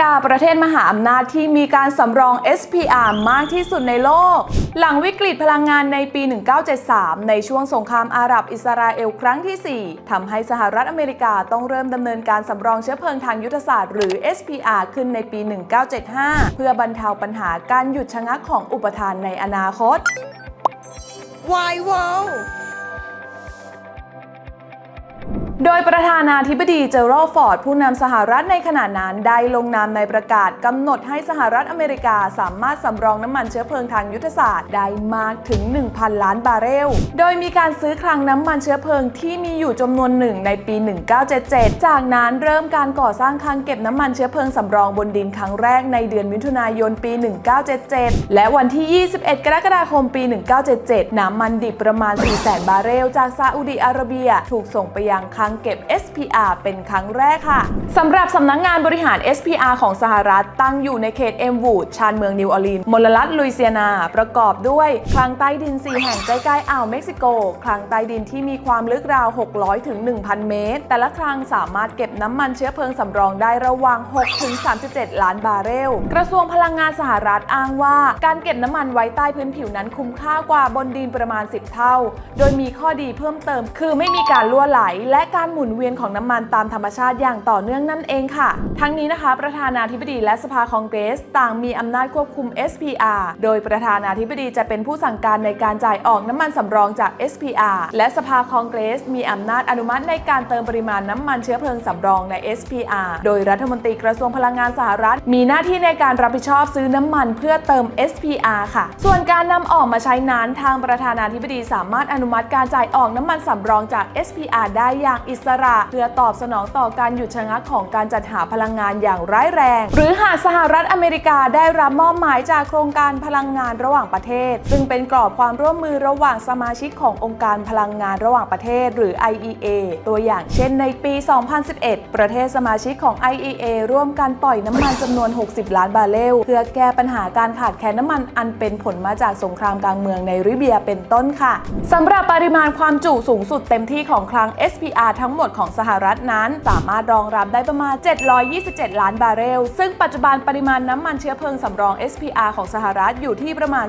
กาประเทศมหาอำนาจที่มีการสำรอง SPR มากที่สุดในโลก หลังวิกฤตพลังงานในปี 1973 ในช่วงสงครามอาหรับอิสราเอลครั้งที่ 4ทำให้สหรัฐอเมริกาต้องเริ่มดำเนินการสำรองเชื้อเพลิงทางยุทธศาสตร์หรือ SPR ขึ้นในปี 1975 เพื่อบรรเทาปัญหาการหยุดชะงักของอุปทานในอนาคต Why wow โดยประธานาธิบดีเจอโรฟอร์ด ผู้นำสหรัฐในขณะนั้น ได้ลงนามในประกาศกำหนดให้สหรัฐอเมริกาสามารถสำรองน้ำมันเชื้อเพลิงทางยุทธศาสตร์ได้มากถึง 1,000 ล้านบาร์เรล โดยมีการซื้อคลังน้ำมันเชื้อเพลิงที่มีอยู่จำนวนหนึ่งในปี 1977 จากนั้นเริ่มการก่อสร้างคลังเก็บน้ำมันเชื้อเพลิงสำรองบนดินครั้งแรกในเดือนมิถุนายนปี 1977 และวันที่ 21 กรกฎาคมปี 1977 น้ำมันดิบประมาณ 400,000 บาร์เรล จากซาอุดิอาระเบีย ถูกส่งไปยังคลังเก็บ SPR เป็นครั้งแรกค่ะสำหรับสำนักงงานบริหาร SPR ของสหรัฐตั้งอยู่ในเขตเอมวูดชานเมืองนิวออร์ลีนส์มลรัฐลุยเซียนา ประกอบด้วยคลังใต้ดิน 4 แห่งใกล้ๆอ่าวเม็กซิโกคลังใต้ดินที่มีความลึกราว 600 ถึง 1,000 เมตร แต่ละคลังสามารถเก็บน้ำมันเชื้อเพลิงสำรองได้ระหว่าง 6 ถึง 37 ล้านบาร์เรล กระทรวงพลังงานสหรัฐอ้างว่า การเก็บน้ำมันไว้ใต้พื้นผิวนั้นคุ้มค่ากว่าบนดินประมาณ 10 เท่า โดยมีข้อดีเพิ่มเติม คือไม่มีการล่วไหลและการการหมุนเวียนของน้ำมันตามธรรมชาติอย่างต่อเนื่องนั่นเองค่ะ ทั้งนี้นะคะ ประธานาธิบดีและสภาคองเกรส ต่างมีอำนาจควบคุม SPR โดยประธานาธิบดีจะเป็นผู้สั่งการในการจ่ายออกน้ำมันสำรองจาก SPR และสภาคองเกรส มีอำนาจอนุมัติในการเติมปริมาณน้ำมันเชื้อเพลิงสำรองใน SPR โดยรัฐมนตรีกระทรวงพลังงานสหรัฐ มีหน้าที่ในการรับผิดชอบซื้อน้ำมันเพื่อเติม SPR ค่ะ ส่วนการนำออกมาใช้นั้นทางประธานาธิบดีสามารถอนุมัติการจ่ายออกน้ำมันสำรองจาก SPR ได้อย่างอิสระเพื่อตอบสนองต่อการหยุดชะงักของการจัดหาพลังงานอย่างร้ายแรง หรือหากสหรัฐอเมริกาได้รับมอบหมายจากโครงการพลังงานระหว่างประเทศ ซึ่งเป็นกรอบความร่วมมือระหว่างสมาชิกขององค์การพลังงานระหว่างประเทศ หรือ IEA ตัวอย่างเช่นในปี 2011 ประเทศสมาชิกของ IEA ร่วมกันปล่อยน้ำมันจำนวน 60 ล้านบาร์เรลเพื่อแก้ปัญหาการขาดแคลนน้ำมันอันเป็นผลมาจากสงครามกลางเมืองในริเบียเป็นต้นค่ะสำหรับปริมาณความจุสูงสุดเต็มที่ของคลัง SPR ทั้งหมดของสหรัฐนั้น สามารถรองรับได้ประมาณ 727 ล้านบาร์เรล ซึ่งปัจจุบันปริมาณน้ำมันเชื้อเพลิงสำรอง SPR ของสหรัฐอยู่ที่ประมาณ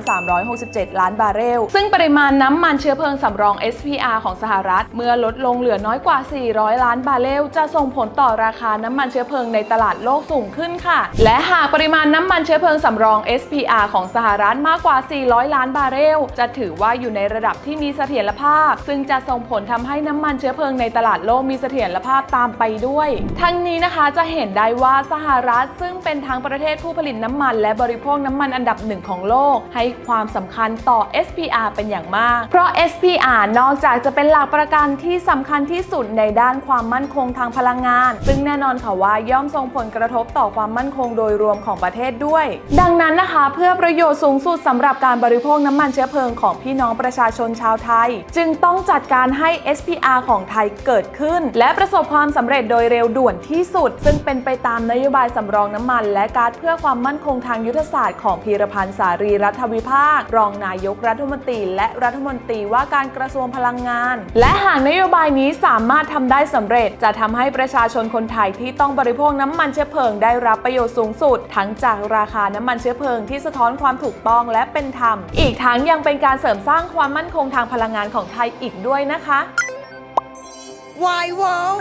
367 ล้านบาร์เรล ซึ่งปริมาณน้ำมันเชื้อเพลิงสำรอง SPR ของสหรัฐ เมื่อลดลงเหลือน้อยกว่า 400 ล้านบาร์เรล จะส่งผลต่อราคาน้ำมันเชื้อเพลิงในตลาดโลกสูงขึ้นค่ะ และหากปริมาณน้ำมันเชื้อเพลิงสำรอง SPR ของสหรัฐมากกว่า 400 ล้านบาร์เรล จะถือว่าอยู่ในระดับที่มีเสถียรภาพ ซึ่งจะส่งผลทำให้น้ำมันเชื้อเพลิงในตลาดโลกมีเสถียรภาพตามไปด้วย ทั้งนี้นะคะจะเห็นได้ว่าสหรัฐซึ่งเป็นทั้งประเทศผู้ผลิตน้ำมัน และบริโภคน้ำมันอันดับหนึ่งของโลก ให้ความสำคัญต่อ SPR เป็นอย่างมาก เพราะ SPR นอกจากจะเป็นหลักประกันที่สำคัญที่สุดในด้านความมั่นคงทางพลังงาน ซึ่งแน่นอนค่ะว่าย่อมส่งผลกระทบต่อความมั่นคงโดยรวมของประเทศด้วย ดังนั้นนะคะ เพื่อประโยชน์สูงสุดสำหรับการบริโภคน้ำมันเชื้อเพลิงของพี่น้องประชาชนชาวไทย จึงต้องจัดการให้ SPR ของไทยเกิดขึ้น และประสบความสำเร็จโดยเร็วด่วนที่สุด ซึ่งเป็นไปตามนโยบายสำรองน้ำมัน และการเพื่อความมั่นคงทางยุทธศาสตร์ของพีรพันธ์สารีรัฐวิภาค รองนายกรัฐมนตรี และรัฐมนตรีว่าการกระทรวงพลังงาน และหากนโยบายนี้สามารถทำได้สำเร็จ จะทำให้ประชาชนคนไทยที่ต้องบริโภคน้ำมันเชื้อเพลิงได้รับประโยชน์สูงสุด ทั้งจากราคาน้ำมันเชื้อเพลิงที่สะท้อนความถูกต้องและเป็นธรรม อีกทั้งยังเป็นการเสริมสร้างความมั่นคงทางพลังงานของไทยอีกด้วยนะคะ วายวิล